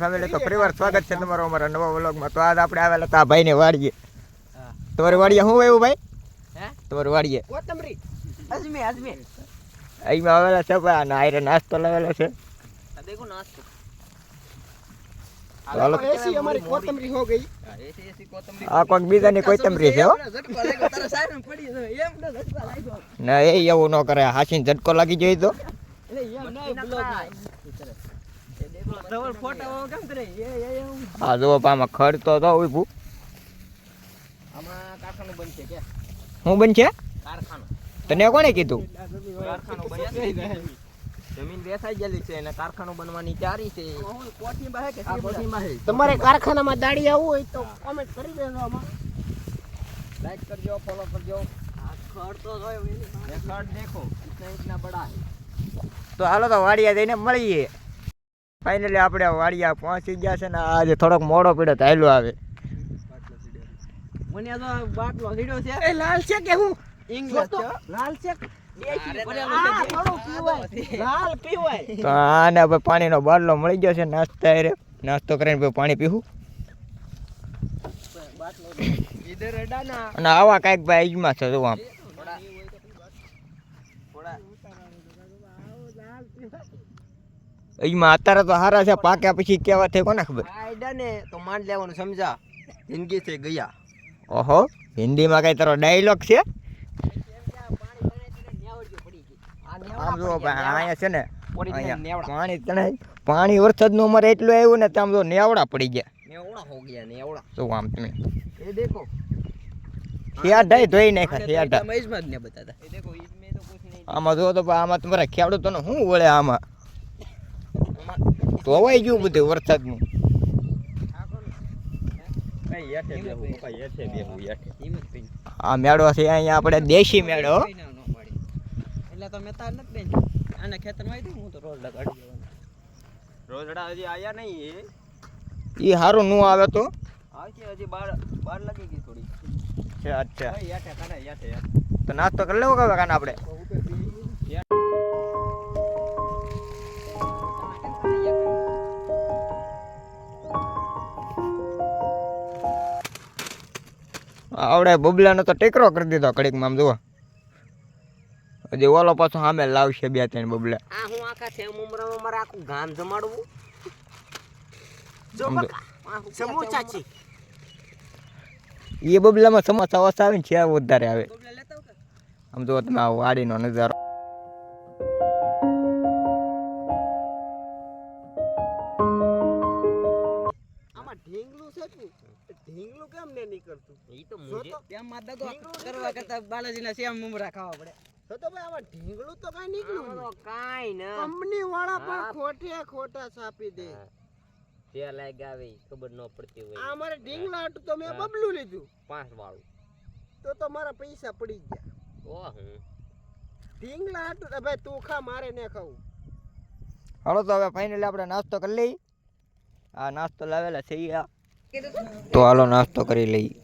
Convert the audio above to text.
Family તો પરિવાર સ્વાગત છે તમારો અમારા નવા વ્લોગમાં. તો આજ આપણે આવેલા હતા ભાઈ ભાઈને વાડીએ. તમારી વાડીએ શું આવ્યું ભાઈ? હે? તમારી વાડીએ. કોથમરી. અજમે અજમે અહીંમાં આવેલા છે ભાઈ અને આયરે નાસ્તો લાવેલો છે. આ દેખો નાસ્તો. ચાલો. એસી અમારી કોથમરી હો ગઈ. એસી એસી કોથમરી. આ કોઈક બીજાની કોથમરી છે હો. ઝટકો લાગ્યો. તારા સાહેબ પડી ગયો. એમ ને ઝટકો લાગ્યો. ના એ એવું ન કરે. હાસી ઝટકો લાગી જાય તો. આ જુઓ પામાં ખર્ચતો તો ઊભું આમાં કારખાનું બનશે કે? શું બનશે કારખાનું. તને કોણે કીધું? કારખાનું બનશે જમીન વેચાઈ ગયેલી છે અને કારખાનું બનવાની તૈયારી છે. આ કોઠીમાં છે. તમારે કારખાનામાં દાડી આવવું હોય તો કોમેન્ટ કરી દેજો આમાં. લાઈક કરજો ફોલો કરજો. આ ખડ તો જોયો એ ખડ દેખો. ઇતના ઇતના બડા હે તો હાલો તો વાડિયા જઈને મળીએ. ફાઇનલી આપણે વાડિયા પહોંચી ગયા છે ને આજે થોડોક મોડો પીડો તો હાલો આવે. મને તો બાટલો લીડો છે. એ લાલ છે કે હું? ઇંગ્લિશ છે પાણીનો બાટલો મળી ગયો છે નાસ્તા રે નાસ્તો કરીને પાણી પીવું. અને આવા કાંઈક ભાઈ ઈજમાં છે જો આમ. એમાં અત્યારે તો સારા છે પાક્યા પછી કેવા થાય કોને ખબર? આઈડા ને તો માંડ લેવાનું સમજા. જિંદગી છે ગયા. ઓહો હિન્દીમાં કઈ તારો ડાયલોગ છે? પાણી વરસાદનું અમારે એટલું આવ્યું ને આમ જો નેવડા પડી ગયા. નેવડા હો ગયા નેવડા. તો આમ તમે. એ દેખો. ધોઈ નાખ્યા થિયાટા મહેશમાં આમાં જો તો આમાં તમારા ખેડૂતોને શું વળે આમાં? ધોવાઈ ગયું બધું વરસાદનું. આ મેળો છે, અહીંયા આપણે દેશી મેળો. એટલે તો મેં તાર નથી બેન આને ખેતરમાં આવી હું તો રોજ લગાડી રોજડા હજી આયા નહીં એ સારું નું આવે તો. આવશે હજી બાર બાર લાગી ગઈ થોડી અચ્છા. અચ્છા યાઠે કાઢા યાઠે તો નાસ્તો કરી લેવો કે કાને આપણે? આવડે બબલાનો તો ટેકરો કરી દીધો કડીકમાં જુઓ. હજી ઓલો પાછો સામે લાવશે બે ત્રણ બબલા. આ હું આખા છે ઉમરામાં મારા આખું ગામ જમાડવું. જો. બકા સમોસા છે. એ બબલામાં સમોસા ઓછા આવે ને છે વધારે આવે? આમ જો તમે આવો વાડીનો નજારો. ઢીંગલું કેમ ને તો મુજે માં દગો કરવા કરતા બાલાજીના શ્યામ મમરા ખાવા પડે. તો તો ભાઈ આમાં ઢીંગલું તો કઈ નીકળ્યું કાઈ ન કંપની વાળા પણ ખોટે ખોટા છાપી દે. જે લાગ આવે ખબર ન પડતી હોય. આ મારે ઢીંગલા હતું તો મેં બબલું લીધું. પાંચ વાળું તો તો મારા પૈસા પડી ગયા. ઓહ હું. ઢીંગલા હતું તો ભાઈ તું ખા મારે ને ખાવું. હાલો તો હવે ફાઇનલી આપણે નાસ્તો કરી લઈ. આ નાસ્તો લાવેલા છે આ. તો હાલો નાસ્તો કરી લઈએ.